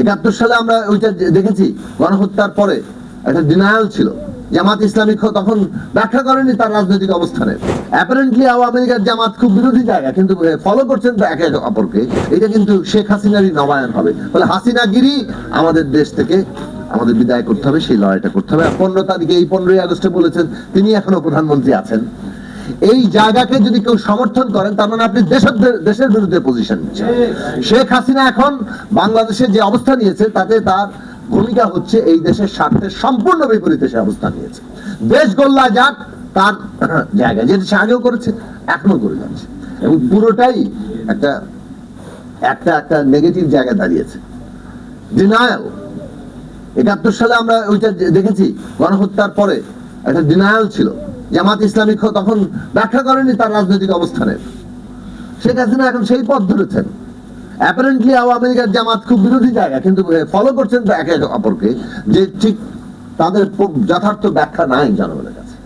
একাত্তর সালে আমরা ওইটা দেখেছি, গণহত্যার পরে একটা ডিনায়াল ছিল। জামাত তখন ব্যাখ্যা করেনি তার রাজনৈতিক অবস্থানের অ্যাপারেন্টলি জামাত খুব বিরোধী জায়গা, কিন্তু ফলো করছেন তো একে অপরকে। এটা কিন্তু শেখ হাসিনারই নবায়ন হবে। ফলে হাসিনাগিরি আমাদের দেশ থেকে আমাদের বিদায় করতে হবে, সেই লড়াইটা করতে হবে। পনেরো তারিখে, এই পনেরোই আগস্টে বলেছেন, তিনি এখনও প্রধানমন্ত্রী আছেন। এই জায়গাকে যদি কেউ সমর্থন করেন তার মানে আপনি দেশের দেশের বিরুদ্ধে পজিশন নিচ্ছেন। শেখ হাসিনা এখন বাংলাদেশের যে অবস্থা নিয়েছে তাতে তার ভূমিকা হচ্ছে এই দেশের স্বার্থের সম্পূর্ণ বিপরীতে সে অবস্থান নিয়েছে। দেশ গোল্লা যাক তার জায়গায় যেটা সে আগেও করেছে এখনও করে যাচ্ছে। এবং পুরোটাই একটা একটা একটা নেগেটিভ জায়গায় দাঁড়িয়েছে। ডিনায়াল একাত্তর সালে আমরা ওইটা দেখেছি গণহত্যার পরে একটা ডিনায়াল ছিল। জামাত ইসলামী তখন ব্যাখ্যা করেনি তার রাজনৈতিক অবস্থানের শেখ হাসিনা এখন সেই পথ ধরেছেন। অ্যাপারেন্টলি আওয়ামী লীগের জামাত খুব বিরোধী জায়গা, কিন্তু ফলো করছেন তো একে অপরকে, যে ঠিক তাদের যথার্থ ব্যাখ্যা নাই জনগণের কাছে।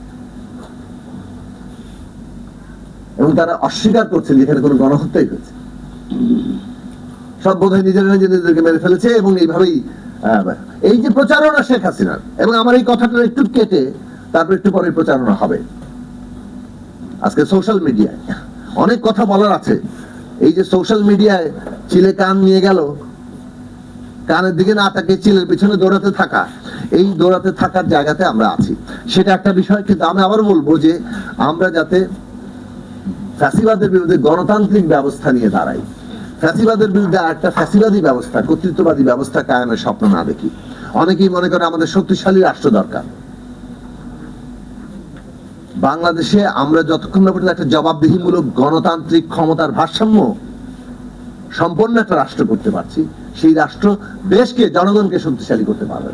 এবং তারা অস্বীকার করছেন যে এখানে কোনো গণহত্যাই হয়েছে। সব বোধহয় নিজেরা নিজেদেরকে মেরে ফেলেছে এবং এইভাবেই এই যে প্রচারণা শেখ হাসিনার, এবং আমার এই কথাটা একটু কেটে তারপর একটু পরে প্রচারণা হবে। আজকে সোশ্যাল মিডিয়ায় অনেক কথা বলার আছে। এই যে সোশ্যাল মিডিয়ায় চিলে কান নিয়ে গেল, কানের দিকে না তাকে চিলের পিছনে দৌড়াতে থাকা, এই দৌড়াতে থাকার জায়গাতে আমরা আছি। সেটা একটা বিষয়, কিন্তু আমি আবার বলব যে আমরা যাতে ফ্যাসিবাদের বিরুদ্ধে গণতান্ত্রিক ব্যবস্থা নিয়ে দাঁড়াই। ফ্যাসিবাদের বিরুদ্ধে একটা ফ্যাসিবাদী ব্যবস্থা, কর্তৃত্ববাদী ব্যবস্থা কায়েমের স্বপ্ন না দেখি। অনেকেই মনে করে আমাদের শক্তিশালী রাষ্ট্র দরকার। বাংলাদেশে আমরা যতক্ষণ না পর্যন্ত একটা জবাবদিহিমূলক গণতান্ত্রিক ক্ষমতার ভারসাম্য সম্পন্ন একটা রাষ্ট্র করতে পারছি, সেই রাষ্ট্র দেশকে, জনগণকে শক্তিশালী করতে পারবে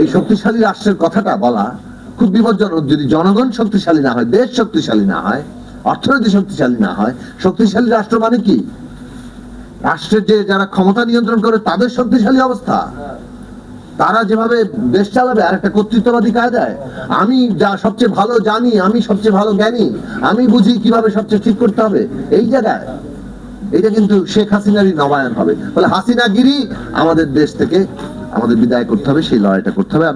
এই শক্তিশালী রাষ্ট্রের কথাটা বলা খুব বিপজ্জনক। যদি জনগণ শক্তিশালী না হয়, দেশ শক্তিশালী না হয়, অর্থনীতি শক্তিশালী না হয়, শক্তিশালী রাষ্ট্র মানে কি? রাষ্ট্রের যে যারা ক্ষমতা নিয়ন্ত্রণ করে, তাদের শক্তিশালী অবস্থা। তারা যেভাবে দেশ চালাবে আর একটা কর্তৃত্ববাদী কায়দায়। আমি যা সবচেয়ে ভালো জানি, আমি সবচেয়ে ভালো জ্ঞানী, আমি বুঝি কীভাবে সবচেয়ে ঠিক করতে হবে। এই জায়গায়, এটা কিন্তু শেখ হাসিনারই নবায়ন হবে। ফলে হাসিনাগিরি আমাদের দেশ থেকে আমাদের বিদায় করতে হবে, সেই লড়াইটা করতে হবে।